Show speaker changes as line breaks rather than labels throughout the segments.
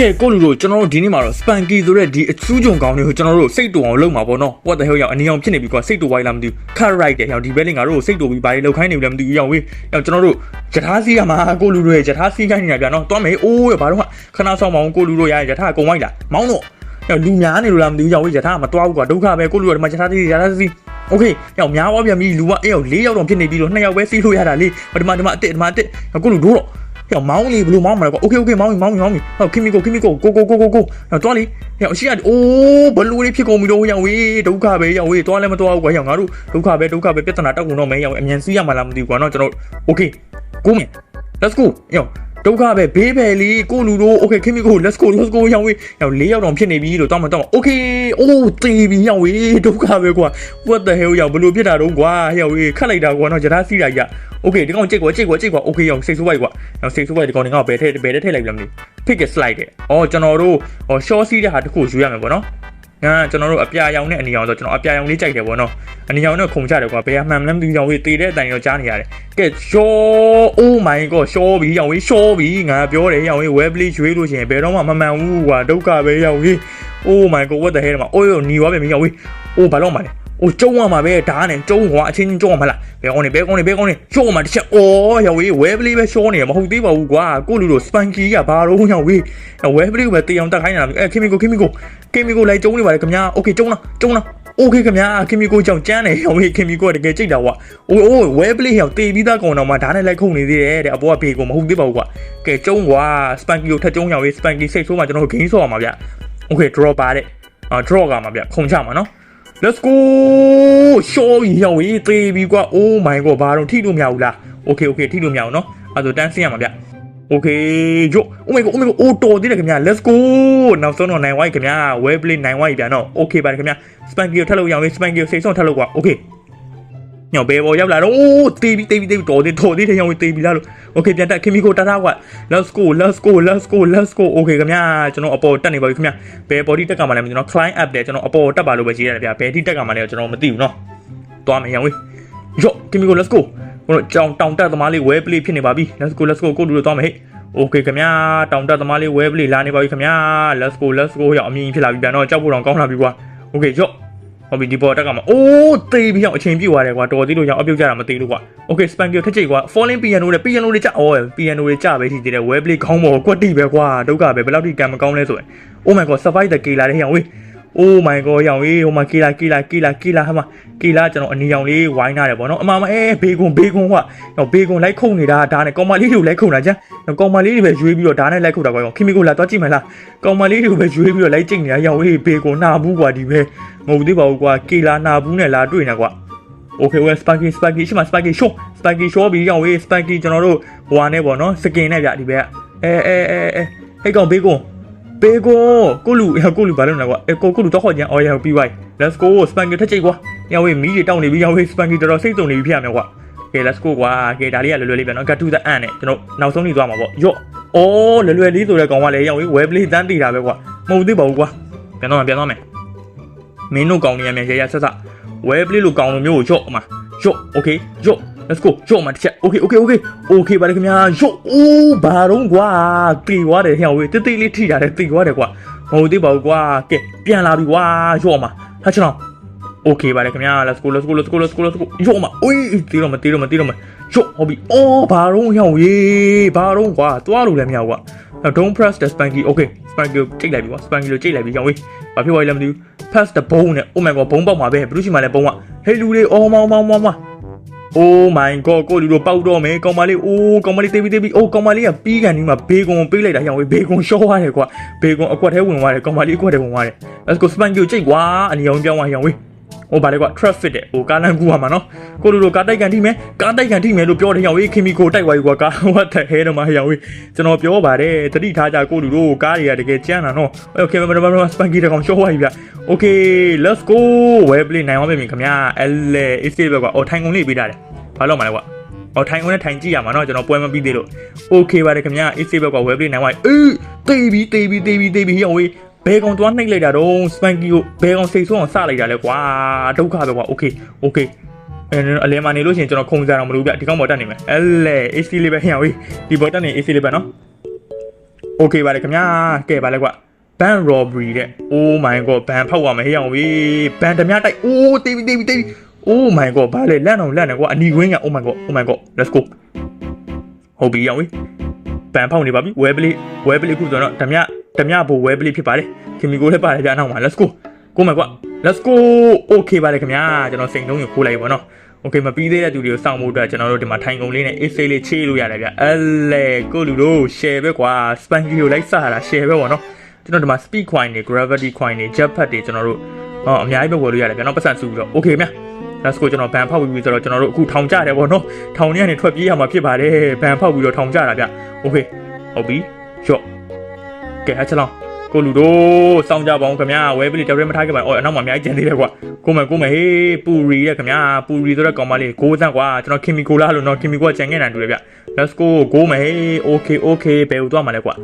ကဲကိုလူတို့ကျွန်တော်တို့ဒီနေ့မှာတော့ Spanky ဆိုတဲ့ဒီအချူးကြုံကောင်းတွေကိုကျွန်တော်တို့စိတ်တူအောင်လုပ်မှာပေါ့နော် What the hell ရောက်အနေအောင်ဖြစ်နေပြီကွာစိတ်တူဝိုင်းလာမသိဘူး Cut right တယ်ရောက်ဒီဘဲလင်ငါတို့စိတ်တူပြီးဘာတွေလောက်ခိုင်းနေပြီလဲမသိဘူးရောက်ဝေးရောက်ကျွန်တော်တို့ယထာစီးရမှာကိုလူတို့ရဲ့ယထာစီးခိုင်းနေတာဗျာနော်တွားမယ်အိုးရဘာတော့ခဏဆောင်မအောင်ကိုလူတို့ရရင်ယထာကုံဝိုင်းလာမောင်းတော့ရောက်လူများနေလို့လားမသိဘူးရောက်ဝေးယထာမတွားဘူးကွာဒုက္ခပဲကိုလူတို့ဒီမှာယထာစီးယထာစီးโอเคရောက်များသွားပြန်ပြီလူကအေးရောက်၄ယောက်တော့ဖြစ်နေပြီလို့နှစ်ယောက်ပဲစီးလို့ရတာလေဒီမှာဒီမှာအစ်စ်ဒီမှာအစ်စ်ကိုလူတို့တော့ ဟဲ့မောင်းလေဘလို့မောင်းမှာလဲကွာโอเคโอเคမောင်းပြီမောင်းပြီမောင်းပြီဟောခင်မီကိုခင်မီကိုကိုကိုကိုကိုကိုဟောတွားလေဟဲ့အရှိရအိုးဘလို့လေးဖြစ်ကုန်ပြီတော့ရောက်ဝေးဒုက္ခပဲရောက်ဝေးတွားလည်းမတွားဘူးကွာဟဲ့ငါတို့ဒုက္ခပဲဒုက္ခပဲပြဿနာတောက်ကုန်တော့မယ်ရောက်အမြန်စီးရမှာလားမသိဘူးကွာနော်ကျွန်တော်โอเคကိုမယ် let's go ရောက်ဒုက္ခပဲဘေးပဲလီကိုလူတို့ okay ခင်မီကို let's go let's go ရောက်ဝေးရောက်၄ယောက်တောင်ဖြစ်နေပြီလို့တောင်းမတောင်း okay အိုးတေးပြီရောက်ဝေးဒုက္ခပဲကွာ what the hell ရောက်ဘလို့ဖြစ်တာတော့ကွာရောက်ဝေးခတ်လိုက်တာကွာနော်ဂျာစီးတာကြီး okay ဒီကောင်ကြိတ်ကွာကြိတ်ကွာကြိတ်ကွာ okay ရောက်စိတ်ဆိုးပိုက်ကွာရောက်စိတ်ဆိုးပိုက်ဒီကောင်တွေငါ့ကိုဘယ်ထည့်ဘယ်ထည့်ထည့်လိုက်ပြီလားမသိဘူး pick a slide တဲ့အော်ကျွန်တော်တို့ဟော short စီးတဲ့ဟာတစ်ခုယူရမယ်ပေါ့နော်ငါကျွန်တော်တို့အပြာရောင်နဲ့အနီရောင်ဆိုကျွန်တော်အပြာရောင်လေးကြိုက်တယ်ပေါ့နော်အနီရောင်နဲ့ခုံချတယ်ကွာဘယ်ဟာမှန်မလဲမသိဘူးရောင်ဝေးတေတဲ့အတိုင်တော့ကြားနေရတယ်ကဲ short oh my god short ပြီရောင်ဝေး short ပြီငါပြောတယ်ရောင်ဝေး web play ရွေးလို့ရှိရင်ဘယ်တော့မှမမှန်ဘူးကွာဒုက္ခပဲရောင်ဝေး oh my god what the hell မှာအိုးရောညီသွားပြီရောင်ဝေး oh ဘာလို့မှလဲ အိုးကျုံးရမှာပဲဓာတ်နဲ့ကျုံးကွာအချင်းချင်းကျုံးရမှာလားဘယ်ကောင်းနေဘယ်ကောင်းနေဘယ်ကောင်းနေရှော့မှာတစ်ချက်အော်ရောင်ဝေး web play ပဲရှော့နေရမဟုတ်သေးပါဘူးကွာကိုလူတို့ spanky ကဘာတော့ရောင်ဝေး web play ကိုပဲတေးအောင်တက်ခိုင်းနေတာအဲခင်မီကိုခင်မီကိုခင်မီကိုလိုက်ကျုံးနေပါလေခင်ဗျာ okay ကျုံးလားကျုံးလား okay ခင်ဗျာခင်မီကိုကြောင့်ကျန်းတယ်ရောင်ဝေးခင်မီကိုကတကယ်ကြိတ်တာကွာအိုးအိုး web play ရောက်တေးပြီးသားကောင်တော့မှဓာတ်နဲ့လိုက်ခုန်နေသေးတယ်တဲ့အပေါ်ကဘေကိုမဟုတ်သေးပါဘူးကွာကဲကျုံးကွာ spanky ကိုထက်ကျုံးရောင်ဝေး spanky စိတ်ဆိုးမှကျွန်တော်တို့ gain ဆော့ရမှာဗျ okay draw ပါတဲ့အာ draw ကမှာဗျခုံချမှာနော် let's go ရှောပြီးရောက်ရေးသေးပြီကွာ oh my god ဘာတော့ထိလို့မရဘူးလား okay okay ထိလို့မရဘူးနော်အဲ့ဒါတန်းဆင်းရမှာဗျ okay ယို oh my god oh my god အိုးတော်သေးတယ်ခင်ဗျာ let's go နောက်ဆုံးတော့နိုင်ဝိုင်းခင်ဗျာ well play နိုင်ဝိုင်းပြန်တော့ okay ပါတယ်ခင်ဗျာ spanky ကိုထပ်လို့ရအောင် spanky ကိုစိတ်ဆုံးထပ်လို့ကွာ okay ညောင်ဘယ်ပေါ်ရောက်လာတော့အိုးတေးပြီတေးပြီတေးပြီတော်သေးတော်သေးတယ်ရောင်တေးပြီလားလို့ okay ပြန်တက်ခင်မီကိုတထားကွာ let's go let's go let's go let's go okay ခင်ဗျာကျွန်တော်အပေါ်တက်နေပါပြီခင်ဗျာဘယ် body တက်ကမှလည်းကျွန်တော် climb up တယ်ကျွန်တော်အပေါ်တက်ပါလို့ပဲရေးရတယ်ဗျာဘယ် body တက်ကမှလည်းကျွန်တော်မသိဘူးเนาะသွားမယ်ရောင်ဝေးယော့ခင်မီကို let's go ကျွန်တော်ကြောင်တောင်တက်သမားလေး well play ဖြစ်နေပါပြီ let's go let's go ကိုလူတို့သွားမယ်ဟဲ့ okay ခင်ဗျာတောင်တက်သမားလေး well play လာနေပါပြီခင်ဗျာ let's go let's go ရောက်အမြင်ဖြစ်လာပြီဗျာเนาะကြောက်ဖို့တော့ကောင်းလာပြီကွာ okay ယော့ ဟုတ်ပြီဒီပေါ်တက်ကမှာအိုးတေးပြီးအောင်အချိန်ပြည့်သွားတယ်ကွာတော်သေးလို့ရောက်အပြုတ်ကြတာမသေးလို့ကွာ okay span ပြောထက်ကြိတ်ကွာ falling piano နဲ့ piano တွေကြအော် piano တွေကြပဲရှိသေးတယ် web play ခေါင်းပေါ်ကွက်တိပဲကွာဒုက္ခပဲဘယ်လောက်ထိကံမကောင်းလဲဆိုရင် oh my god survive the killer တဲ့ဟောင်ဝေး oh my god ရောင်ဝေးဟိုမှာ killer killer killer killer ဟာမှာ killer ကျွန်တော်အနီရောင်လေးဝိုင်းထားတယ်ပေါ့နော်အမှန်မအဲဘေကွန်ဘေကွန်ကွာတော့ဘေကွန်လိုက်ခုန်နေတာဒါနဲ့ကောင်မလေးတွေကိုလိုက်ခုန်တာကြကောင်မလေးတွေပဲရွေးပြီးတော့ဒါနဲ့လိုက်ခုန်တာကွာခင်မီကိုလာတော့ကြည့်မလားကောင်မလေးတွေကိုပဲရွေးပြီးတော့လိုက်ကြည့်နေတာရောင်ဝေးဘေကွန်နာဘူးကွာဒီပဲမဟုတ်သေးပါဘူးကွာ killer နာဘူးနဲ့လာတွေ့နေကွာ okay well spiky spiky ရှိမှာ spiky show spiky show ပြီးရောင်ဝေး spiky ကျွန်တော်တို့ဟိုဟာနဲ့ပေါ့နော် skin နဲ့ဗျဒီဘက်ကအဲအဲအဲအဲဟဲ့ကောင်ဘေကွန် ဘေကွန်ကိုလူကိုလူဘာလို့လဲကွာအဲကိုကိုလူတော့ခေါ်ကြအော်ရပြီးဝိုင်း let's go spiky ထက်ချိတ်ကွာရောင်ဝေးမီးတွေတောင်းနေပြီရောင်ဝေး spiky တော်တော်စိတ်စုံနေပြီဖြစ်ရမယ်ကွာ okay let's go ကွာ okay ဒါလေးကလွယ်လွယ်လေးပြန်နော် get to the end နဲ့ကျွန်တော်နောက်ဆုံးနေသွားမှာပေါ့ယော့အော်လွယ်လွယ်လေးဆိုတဲ့ကောင်ကလည်းရောင်ဝေး web play တန်းတည်တာပဲကွာမဟုတ်သေးပါဘူးကွာပြန်တော့မယ်ပြန်တော့မယ်မင်းတို့ကောင်နေရမယ်ရရဆက်ဆက် web play လို့ကောင်းလို့မျိုးကိုရော့မှာရော့ okay ရော့ let's go ရော့မှာတစ်ချက် okay okay okay okay ပါတယ်ခင်ဗျာရော့အိုးဘာတော့ကွာပြေသွားတယ်ဟဲ့ဝေးတိတ်တိတ်လေးထိတာတယ်ပြေသွားတယ်ကွာမဟုတ်သေးပါဘူးကွာကဲပြန်လာပြီကွာရော့မှာဟာချောင်း okay ပါတယ်ခင်ဗျာ let's go let's go let's go let's go let's go ရော့မှာအိုးတီးတော့မတီးတော့မတီးတော့မရော့ဟောပြီအော်ဘာတော့ဟဲ့ဝေးဘာတော့ကွာသွားလို့လည်းမရဘူးကွာ don't press the spanky okay spanky ကိုချိန်လိုက်ပြီကွာ spanky ကိုချိန်လိုက်ပြီရောင်ဝေးဘာဖြစ်သွားလဲမသိဘူး pass the bone နဲ့ oh my god ဘုံပေါက်မှာပဲဘယ်လိုရှိမှလဲဘုံကဟေးလူလေးအော်မောင်မောင်မောင်မောင် oh my god ကိုလူတို့ပေါက်တော့မယ်ကောင်မလေးအိုးကောင်မလေးတေးပြီးတေးပြီးအိုးကောင်မလေးကပြီးကန်ဒီမှာဘေကွန်ပေးလိုက်တာရောင်ဝေးဘေကွန်ရှော့ရတယ်ကွာဘေကွန်အကွက်ထဲဝင်သွားတယ်ကောင်မလေးအကွက်ထဲဝင်သွားတယ် let's go spanky ကိုချိန်ကွာအနီအောင်ပြောင်းသွားရောင်ဝေး ဟိုဗါလေကွာ traffic တဲ့ဟိုကားလမ်းကူပါမှာနော်ကိုလူတို့ကားတိုက်ကန်ထိမယ်ကားတိုက်ကန်ထိမယ်လို့ပြောတယ်ရောင်ဝေးခင်မီကိုတိုက်သွားပြီကွာကား what the hell တော့မရောင်ဝေးကျွန်တော်ပြောပါတယ်တတိထားကြကိုလူတို့ကားတွေကတကယ်ကြမ်းတာနော် okay မမမမ spanky တကောင်ရှော့သွားပြီဗျ okay let's go web play နိုင်အောင်ပြင်ခင်ဗျာအဲ့လေ escape ပဲကွာအော်ထိုင်ကုန်လေးပေးတာတယ်ဘာလို့မလဲကွာအော်ထိုင်ကုန်နဲ့ထိုင်ကြည့်ရမှာနော်ကျွန်တော်ပွဲမပြီးသေးလို့ okay ပါတယ်ခင်ဗျာ escape ပဲကွာ web play နိုင်သွားအေးတေးပြီတေးပြီတေးပြီတေးပြီရောင်ဝေး ဘဲကောင်တွားနှိပ်လိုက်တာတော့စပန်ကီကိုဘဲကောင်စိတ်ဆိုးအောင်စလိုက်တာလဲကွာဒုက္ခပဲကွာ okay okay အဲအလဲမနေလို့ရှိရင်ကျွန်တော်ခုံစားတော့မလို့ဗျဒီကောင်ပေါ်တက်နေမယ်အဲလေ AC လေးပဲဟင်အောင်ဒီပေါ်တက်နေ AC လေးပဲနော် okay ပါလေခင်ဗျာကဲပါလေကွာ ban robbery တဲ့ oh my god ban ဖောက်ရမယ်ဟေးအောင်ဝေး ban ဓမြတိုက် oh တေးပြီတေးပြီတေးပြီ oh my god ဘာလဲလန့်အောင်လန့်နေကွာအနီကွင်းက oh my god oh my god let's go ဟုတ်ပြီအောင်ဝေး ban ဖောက်နေပါပြီ web play web play ခုဆိုတော့ဓမြဓမြဘို web play ဖြစ်ပါလေခင်မီကိုလည်းပါတယ်ဗျာနောက်မှာ let's go ကိုမယ်ကွာ let's go okay ပါလေခင်ဗျာကျွန်တော်စိန်သုံးရခိုးလိုက်ပါတော့ okay မပြီးသေးတဲ့သူတွေကိုစောင့်ဖို့အတွက်ကျွန်တော်တို့ဒီမှာထိုင်ကုန်လေးနဲ့ AC လေးချေးလို့ရတယ်ဗျအဲလေကိုလူတို့ share ပဲကွာ spanky ကိုလိုက်စားတာ share ပဲပေါ့နော်ကျွန်တော်ဒီမှာ speed coin တွေ gravity coin တွေ jet pack တွေကျွန်တော်တို့ဟောအများကြီးပဲဝယ်လို့ရတယ်ဗျနော်ပတ်စံစုပြီးတော့ okay မြ let's go ကျွန်တော်ဘန်ဖောက်ပြီးပြီးဆိုတော့ကျွန်တော်တို့အခုထောင်ကြတယ်ပေါ့နော်ထောင်ထဲကနေထွက်ပြေးရမှာဖြစ်ပါတယ်ဘန်ဖောက်ပြီးတော့ထောင်ကြတာဗျ okay ဟုတ်ပြီရော့ကဲအချက်လောင်းကိုလူတို့စောင့်ကြပါအောင်ခင်ဗျာဝဲပလီတော်ရဲမထားခဲ့ပါနဲ့အော်အနောက်မှာအများကြီးကျန်သေးတယ်ကွာကိုမယ်ကိုမယ်ဟေးပူရီတဲ့ခင်ဗျာပူရီဆိုတဲ့ကောင်မလေးကိုစမ်းကွာကျွန်တော်ခင်မီကိုလာလို့နော်ခင်မီကိုကကျန်ခဲ့တယ်တူတယ်ဗျ let's go ကိုမယ်ဟေး okay okay ဘယ်ကိုသွားမှာလဲကွာ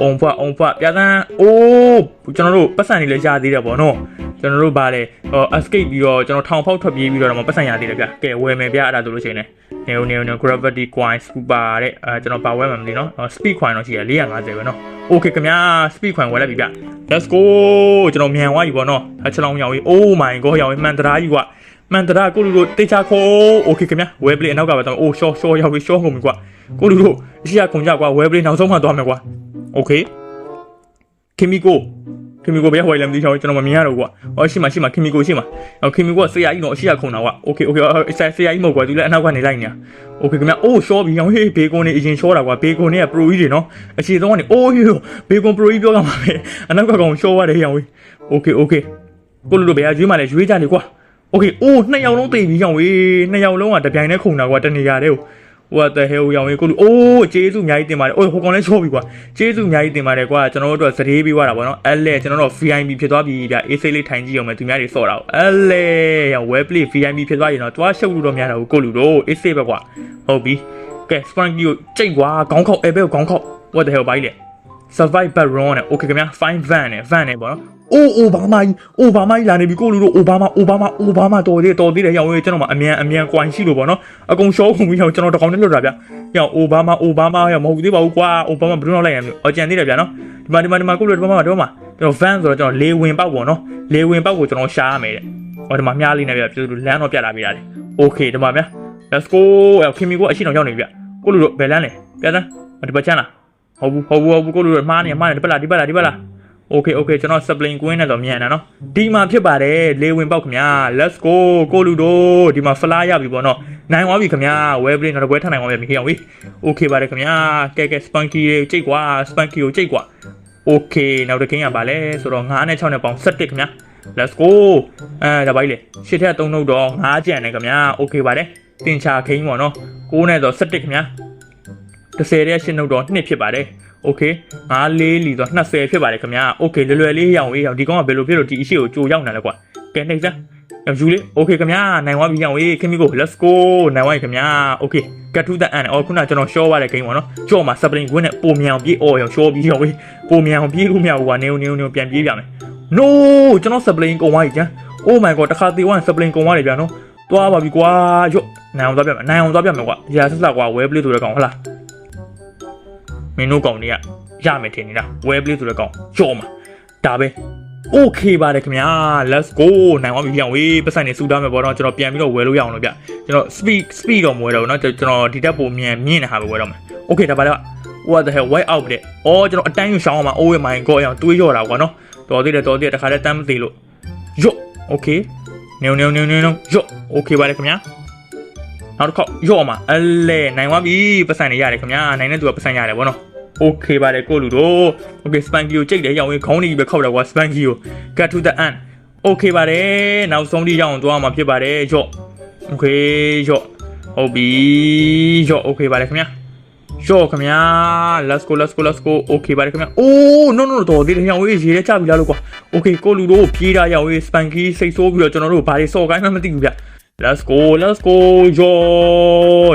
အုံဖွားအုံဖွားပြသန်းအိုးကျွန်တော်တို့ပတ်စံနေလဲရသေးတယ်ပေါ့နော် ကျွန်တော်တို့ဗာလဲဟို escape ပြီးတော့ကျွန်တော်ထောင်ဖောက်ထွက်ပြေးပြီးတော့ပတ်စံရသေးတယ်ဗျကဲဝယ်မယ်ဗျအဲ့ဒါဆိုလို့ရှိရင်လည်း neo neo neo gravity coin super တဲ့အဲကျွန်တော်ပါဝဲမှာမသိနော် speed coin တော့ရှိရ450ပဲနော် okay ခင်ဗျာ speed coin ဝယ်လိုက်ပြီဗျ let's go ကျွန်တော်မြန်သွားပြီပေါ့နော်အချက်လောင်းရောင်ကြီး oh my god ရောင်ကြီးမှန်တရာကြီးကွာမှန်တရာကိုလူတို့တေချာခိုး okay ခင်ဗျာ web play အနောက်ကပဲတော့ oh short short ရောက်ပြီ short ကုန်ပြီကွာကိုလူတို့အရှိရခုံကြကွာ web play နောက်ဆုံးမှသွားမယ်ကွာ okay ခင်မီကို ခင်မီကိုဘယ်ဟိုလဲမသိချောင်းကျွန်တော်မမြင်ရတော့ကွာဟောရှိမှရှိမှခင်မီကိုရှိမှအော်ခင်မီကိုကဆရာကြီးတော့အရှိရခုံတာကွာ okay okay ဆရာဆရာကြီးမဟုတ်ကွာသူလည်းအနောက်ကနေလိုက်နေတာ okay ခင်ဗျအိုးရှော့ပြီဟောဟေးဘေကွန်နေအရင်ရှော့တာကွာဘေကွန်နေကပရိုကြီးတွေနော်အခြေဆုံးကနေအိုးဟေးဘေကွန်ပရိုကြီးပြောကြမှာပဲအနောက်ကကောင်ရှော့ရတယ်ဟေးဟော okay okay ကိုလူတို့ဘယ်ဟာရွေးမှလဲရွေးကြလေကွာ okay အိုးနှစ်ယောက်လုံးတိတ်ပြီးဟောဝေးနှစ်ယောက်လုံးကတပြိုင်တည်းခုံတာကွာတနေရာတည်းကို what the hell ရောင်ရင်ကိုလူအိုးကျေးဇူးအများကြီးတင်ပါတယ်အိုးဟိုကောင်လည်းချောပြီကွာကျေးဇူးအများကြီးတင်ပါတယ်ကွာကျွန်တော်တို့ကစရေးပေးသွားတာဗောနော်အဲ့လေကျွန်တော်တို့ VIP ဖြစ်သွားပြီဗျအေးစိတ်လေးထိုင်ကြည့်အောင်မယ်သူများတွေစော့တာအဲ့လေရောင် web play VIP ဖြစ်သွားရင်တော့တွားရှုပ်လို့တော့များတာကိုကိုလူတို့အေးစိတ်ပဲကွာဟုတ်ပြီကဲ Spanky ကိုကြိတ်ကွာခေါင်းခေါက်အဲဘဲကိုခေါင်းခေါက် what the hell ဘာကြီးလဲ survive but run နဲ့ okay ခင်ဗျာ fine van နဲ့ van နဲ့ပေါ့နော်အိုးအိုဘာမာကြီးအိုဘာမာကြီးလာနေပြီကိုလူတို့အိုဘာမာအိုဘာမာအိုဘာမာတော်သေးတော်သေးတယ်ရောက်ရေးကျွန်တော်မှအမြန်အမြန်ကွိုင်းရှိလို့ပေါ့နော်အကုန်ရှောကုန်ပြီးရောက်ကျွန်တော်တကောင်နဲ့လွတ်တာဗျရောက်အိုဘာမာအိုဘာမာရောက်မဟုတ်သေးပါဘူးကွာအိုဘာမာဘယ်လိုလုပ်လိုက်ရမလဲအော်ကြံသေးတယ်ဗျနော်ဒီမှာဒီမှာဒီမှာကိုလူတို့ဒီမှာဒီမှာကျွန်တော် van ဆိုတော့ကျွန်တော်လေဝင်ပေါက်ပေါ့နော်လေဝင်ပေါက်ကိုကျွန်တော်ရှားရမယ်တဲ့ဟောဒီမှာမြားလေးနဲ့ဗျပြုလို့လမ်းတော့ပြတ်လာပြီလားလေ okay ဒီမှာဗျ let's go ခင်မီကိုအရှိတော်ရောက်နေပြီဗျကိုလူတို့ဘယ်လမ်းလဲပြတ်သန်းဒီဘက်ချမ်းလား ဟုတ်ဘူးဟုတ်ဘူးဟုတ်ဘူးကိုလူတို့မှားနေမှားနေဒီပတ်လာဒီပတ်လာဒီပတ်လာโอเคโอเคကျွန်တော်စပလင်ကွင်းနဲ့တော့မြန်တာနော်ဒီမှာဖြစ်ပါတယ်လေဝင်ပေါက်ခင်ဗျာ let's go ကိုလူတို့ဒီမှာဖလားရပြီပေါ့နော်နိုင်သွားပြီခင်ဗျာ web play တော့ပွဲထနိုင်သွားပြီခေအောင်ဝေးโอเคပါတယ်ခင်ဗျာကဲကဲ spunky တွေကြိတ်ကွာ spunky ကိုကြိတ်ကွာโอเคနောက်တစ်ခင်းရပါလဲဆိုတော့9နဲ့6နဲ့ပေါင်း17ခင်ဗျာ let's go အဲဒါပါကြီးလေရှစ်ထက်3နှုတ်တော့9ကျန်တယ်ခင်ဗျာโอเคပါတယ်တင်ချာခင်းပေါ့နော်9နဲ့တော့17ခင်ဗျာ 30ရဲ့ရှင်းနှုတ်တော့2ဖြစ်ပါတယ်โอเคငါလေးလီဆို20ဖြစ်ပါတယ်ခင်ဗျာโอเคလွယ်လွယ်လေးရအောင်အေးအောင်ဒီကောင်ကဘယ်လိုဖြစ်လို့ဒီအရှိကိုကြိုရောက်နေလဲကွာကဲနေစမ်းရောက်ယူလေโอเคခင်ဗျာနိုင်သွားပြီရအောင်အေးခင်မီကို let's go နိုင်သွားပြီခင်ဗျာโอเค get to the end အော်ခုနကျွန်တော် show ရတဲ့ game ပေါ့နော်ကြော့မှာ spring win နဲ့ပုံမြန်ပြေးအော်ရော show ပြီးရောဝေးပုံမြန်ပြေးလို့မရဘူးကွာနေနေနေပြန်ပြေးပြမယ် no ကျွန်တော် spring ကုန်သွားပြီကျန် oh my god တခါသေးဝမ် spring ကုန်သွားတယ်ဗျာနော်သွားပါပြီကွာရော့နိုင်အောင်သွားပြမယ်နိုင်အောင်သွားပြမယ်ကွာရာဆက်ဆက်ကွာ web play ဆိုတဲ့ကောင်ဟုတ်လား မင်းတို့ကောင်တွေကရမယ်ထင်နေတာ web play ဆိုတဲ့ကောင်ကြော့မှာဒါပဲ okay ပါတယ်ခင်ဗျာ let's go နိုင်သွားပြီပြန်ဝေးပတ်စံနေစူထားမယ်ပေါ့နော်ကျွန်တော်ပြန်ပြီးတော့ဝယ်လို့ရအောင်လို့ဗျကျွန်တော် speed speed တော့မဝယ်တော့ဘူးเนาะကျွန်တော်ဒီတက်ပုံမြန်မြင့်နေတာပဲဝယ်တော့မယ် okay ဒါပါတော့ what the hell white out တဲ့အော်ကျွန်တော်အတန်းယူရှောင်းအောင်မှာ oh my god အောင်တွေးရော့တာကွာနော်တော်သေးတယ်တော်သေးတယ်တခါတည်းတမ်းမသေးလို့ယော့ okay နေနေနေနေယော့ okay ပါတယ်ခင်ဗျာနောက်တစ်ခေါက်ယော့မှာအလဲနိုင်သွားပြီပတ်စံနေရတယ်ခင်ဗျာနိုင်တဲ့သူကပတ်စံရတယ်ဗောနော် okay ပါတယ်ကိုလူတို့ okay spanky ကိုကြိတ်တယ်ရောင်းရင်ခေါင်းနေပဲခောက်တာကွာ spanky ကို get to the end okay ပါတယ်နောက်ဆုံးထိရအောင်သွားမှာဖြစ်ပါတယ်ယော့ okay ယော့ဟုတ်ပြီယော့ okay ပါတယ်ခင်ဗျာယော့ခင်ဗျာ let's go let's go let's go okay ပါတယ်ခင်ဗျာ oh no no no တော်သေးတယ်ရောင်းရေးရေးချပြီလားလို့ကွာ okay ကိုလူတို့ပြေးတာရောင်းရေး spanky စိတ်ဆိုးပြီးတော့ကျွန်တော်တို့ဘာတွေစော်ကိုင်းမှမသိဘူးဗျ let's go let's go ယော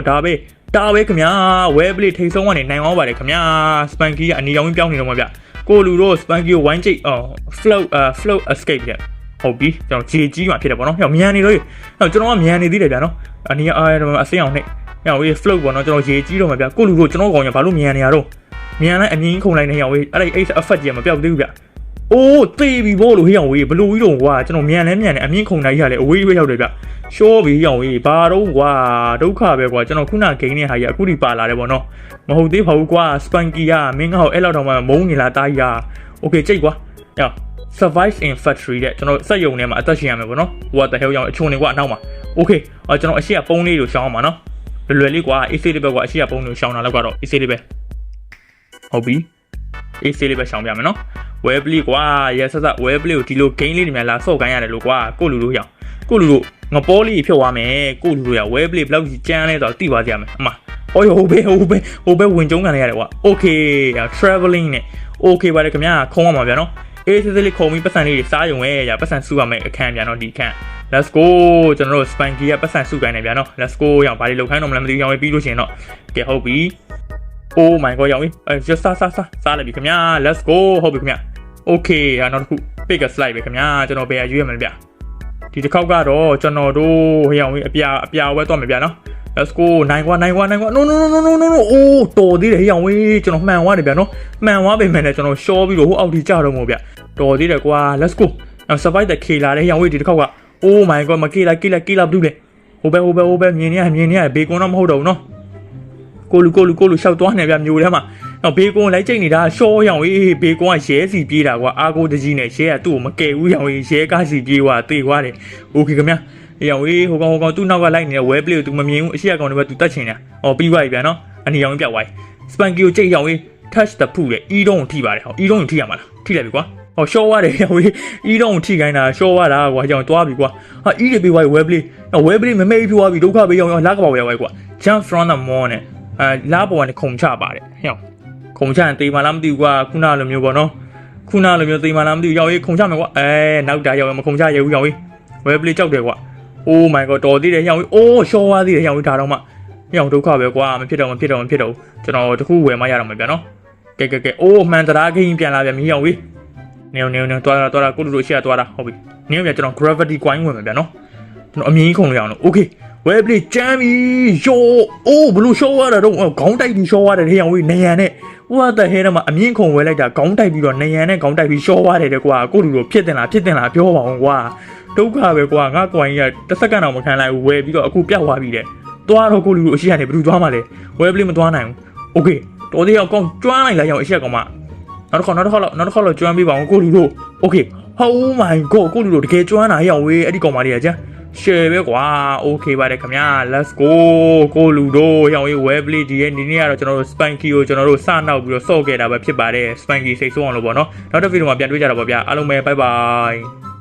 ဒါပဲ ဒါပဲခင်ဗျာ web play ထိတ်ဆုံးကနေနိုင်အောင်ပါတယ်ခင်ဗျာ spanky ကအနီရောင်ပြောင်းနေတော့မှာဗျကိုလူတို့ spanky ကိုဝိုင်းချိတ်အော် float အာ float escape ဗျဟုတ်ပြီကျွန်တော်ဂျေကြီးမှာဖြစ်တယ်ပေါ့နော်ဟောမြန်နေလို့ဟောကျွန်တော်ကမြန်နေသေးတယ်ဗျာနော်အနီအာအစင်းအောင်နဲ့ဟောဝေး float ပေါ့နော်ကျွန်တော်ဂျေကြီးတော့မှာဗျကိုလူတို့ကျွန်တော်ကောင်ရဘာလို့မြန်နေရတော့မြန်လိုက်အမြင်ခုန်လိုက်နေရောင်ဝေးအဲ့ဒီ ace effect ကြီးကမပြောက်သေးဘူးဗျ အိုးသေပြီဘောလို့ဟေးရောင်ဝေးဘလို့ကြီးတော့ကွာကျွန်တော်မြန်လဲမြန်လဲအမြင်ခုန်လိုက်ရလဲအဝေးဝေးရောက်တယ်ဗျရှောပြီရောင်ဝေးဘာတော့ကွာဒုက္ခပဲကွာကျွန်တော်ခုနဂိမ်းနဲ့ဟာကြီးအခုဒီပါလာတယ်ဗောနော်မဟုတ်သေးပါဘူးကွာ spanky ကမင်းငါ့ကိုအဲ့လောက်တော့မှမုန်းနေလားတားကြီးက okay ကြိတ်ကွာည survive in factory တဲ့ကျွန်တော်စက်ယုံထဲမှာအသက်ရှင်ရမယ်ဗောနော် what the hell ရောင်အချုံနေကွာအနောက်မှာ okay အော်ကျွန်တော်အရှိကပုံးလေးကိုရှောင်းအောင်ပါနော်လွယ်လွယ်လေးကွာ AC လေးပဲကွာအရှိကပုံးလေးကိုရှောင်းတာလောက်ကတော့ AC လေးပဲဟုတ်ပြီ AC လေးပဲရှောင်းပြမယ်နော် web လေးကွာရဆက်ဆက် web လေးကိုဒီလို game လေးတွေများလာဆော့ကိုင်းရတယ်လို့ကွာကိုလူလို့ရအောင်ကိုလူလို့ငပိုးလေးဖြုတ်သွားမယ်ကိုလူလို့ရ web လေးဘယ်လောက်ကြီးကျန်းလဲဆိုတော့သိပါကြရမယ်အမအော်ဟိုဘဲဟိုဘဲဟိုဘဲဝင်ကျုံးကန်လိုက်ရတယ်ကွာ okay traveling နဲ့ okay ပါတယ်ခင်ဗျာခုံးရမှာဗျာနော်အေးစစ်စစ်လေးခုံပြီးပတ်စံလေးတွေစားရုံရဲ့ရပတ်စံစုရမယ်အခန်းဗျာနော်ဒီအခန်း let's go ကျွန်တော်တို့ spanky ကပတ်စံစုကိုင်းနေဗျာနော် let's go ရအောင်ဘာတွေလောက်ခိုင်းတော့မလဲမသိဘူးရောင်းပြီးလို့ရှိရင်တော့ကဲဟုတ်ပြီ oh my god ရောင်းပြီအဲ just စားစားစားစားလိုက်ပြီခင်ဗျာ let's go ဟုတ်ပြီခင်ဗျာ okay ဟာနောက်တစ်ခု pick a slide ပဲခင်ဗျာကျွန်တော်ဘယ်ရွေးရမလဲဗျဒီတစ်ခေါက်ကတော့ကျွန်တော်တို့ဟိုရောင်းပြီအပြာအပြာဝဲတော့မယ်ဗျာနော် let's go နိုင်ကွာနိုင်ကွာနိုင်ကွာ no no no no no no no အိုးတော်သေးတယ်ဟေးအောင်ဝေးကျွန်တော်မှန်သွားတယ်ဗျာနော်မှန်သွားပေမဲ့လည်းကျွန်တော်ရှော့ပြီးတော့ဟိုအောက်ထိကျတော့မို့ဗျတော်သေးတယ်ကွာ let's go နောက် survive တဲ့ခေလာတဲ့ဟေးအောင်ဝေးဒီတစ်ခေါက်က oh my god မကေလာကေလာကေလာဘူးလေဟိုဘဲဟိုဘဲဟိုဘဲမြင်နေရမြင်နေရဘေကွန်တော့မဟုတ်တော့ဘူးနော် ကိုလူကိုလူကိုလူရှောက်သွားနေဗျမျိုးထဲမှာတော့ဘေကွန်လိုက်ကြိတ်နေတာရှော့ရောင်ဝေးဘေကွန်ကရဲစီပြေးတာကွာအာကိုတကြီးနဲ့ရဲကသူ့ကိုမကယ်ဘူးရောင်ဝေးရဲကားစီပြေးသွားတေသွားတယ် okay ခင်ဗျာအေးရောင်ဝေးဟိုကောင်ဟိုကောင်သူ့နောက်ကလိုက်နေတဲ့ web play ကို तू မမြင်ဘူးအရှိအကောင်တွေပဲ तू တတ်ချင်တယ်။အော်ပြီးသွားပြီဗျာနော်။အနေရောင်ပြောက်သွားပြီ။ Spanky ကိုကြိတ်ရောင်ဝေး touch the foot လေအီတုံးကိုထိပါတယ်ဟောအီတုံးကိုထိရမှာလားထိလိုက်ပြီကွာ။ဟောရှော့ရတယ်ရောင်ဝေးအီတုံးကိုထိခိုင်းတာရှော့ရတာကွာကြောင်သွားပြီကွာ။ဟာအီတွေပြီးသွားပြီ web play ။နော် web play မမေ့ဖြစ်သွားပြီဒုက္ခပေးရောင်ရောင်လာကပါဝယ်သွားကွာ။ jump from the moon နဲ့ အဲလာပေါ်ကနေခုံချပါတယ်ဟဲ့။ခုံချရင်တေးမလားမသိဘူးကွာခုနလိုမျိုးပေါ့နော်။ခုနလိုမျိုးတေးမလားမသိဘူးရောင်ဝေးခုံချမယ်ကွာ။အဲနောက်တာရောင်မခုံချရဘူးရောင်ဝေး web play ကြောက်တယ်ကွာ။ Oh my god တော်သေးတယ်ဟောင်အိုးရှော့သွားသေးတယ်ဟောင်ဒါတော့မှဟောင်ဒုက္ခပဲကွာမဖြစ်တော့မဖြစ်တော့မဖြစ်တော့ကျွန်တော်တခုဝယ်မှရတော့မှာဗျာနော်ကဲကဲကဲအိုးမှန်တရားခင်းပြန်လာပြန်မီးဟောင်ဝေးနေနေနေတွားတာတွားတာကိုလူတို့ရှေ့တွားတာဟုတ်ပြီနေပြန်ကျွန်တော် gravity coin ဝင်မှာဗျာနော်ကျွန်တော်အမြင်ခုံလို့ရအောင်လို့ okay web play ကြမ်းပြီယောအိုးဘလို့ရှော့ရတာတော့ခေါင်းတိုက်ပြီးရှော့ရတယ်ဟောင်ဝေးနေရန်နဲ့ what the hell မှာအမြင့်ခုံဝဲလိုက်တာခေါင်းတိုက်ပြီးတော့နေရန်နဲ့ခေါင်းတိုက်ပြီးရှော့ရတယ်တဲ့ကွာကိုလူတို့ဖြစ်တင်လားဖြစ်တင်လားပြောပါအောင်ကွာ ဒုက္ခပဲကွာငါကွိုင်းကြီးကတစ်စက္ကန့်တော့မခံလိုက်ဘူးဝယ်ပြီးတော့အခုပြတ်သွားပြီတဲ့သွားတော့ကိုလူလူအရှိကနေဘယ်သူသွားမှလဲဝယ်ပလေးမသွားနိုင်ဘူးโอเคတော်သေးအောင်ကောင်းကျွမ်းလိုက်လိုက်အောင်အရှိကကောင်မနောက်တစ်ခေါက်နောက်တစ်ခေါက်လောက်နောက်တစ်ခေါက်လောက်ကျွမ်းပေးပါအောင်ကိုလူတို့โอเค oh my god ကိုလူတို့တကယ်ကျွမ်းတာဟဲ့အောင်ဝေးအဲ့ဒီကောင်မလေးကကြာ share ပဲကွာ okay ပါတယ်ခင်ဗျာ let's go ကိုလူတို့ဟဲ့အောင်ဝေး web play ဒီရဲ့ဒီနေ့ကတော့ကျွန်တော်တို့ spanky ကိုကျွန်တော်တို့စနောက်ပြီးတော့စော့ခဲ့တာပဲဖြစ်ပါတယ် spanky စိတ်ဆိုးအောင်လို့ပေါ့နော်နောက်တစ်ဗီဒီယိုမှာပြန်တွေ့ကြတာပေါ့ဗျာအားလုံးပဲ bye bye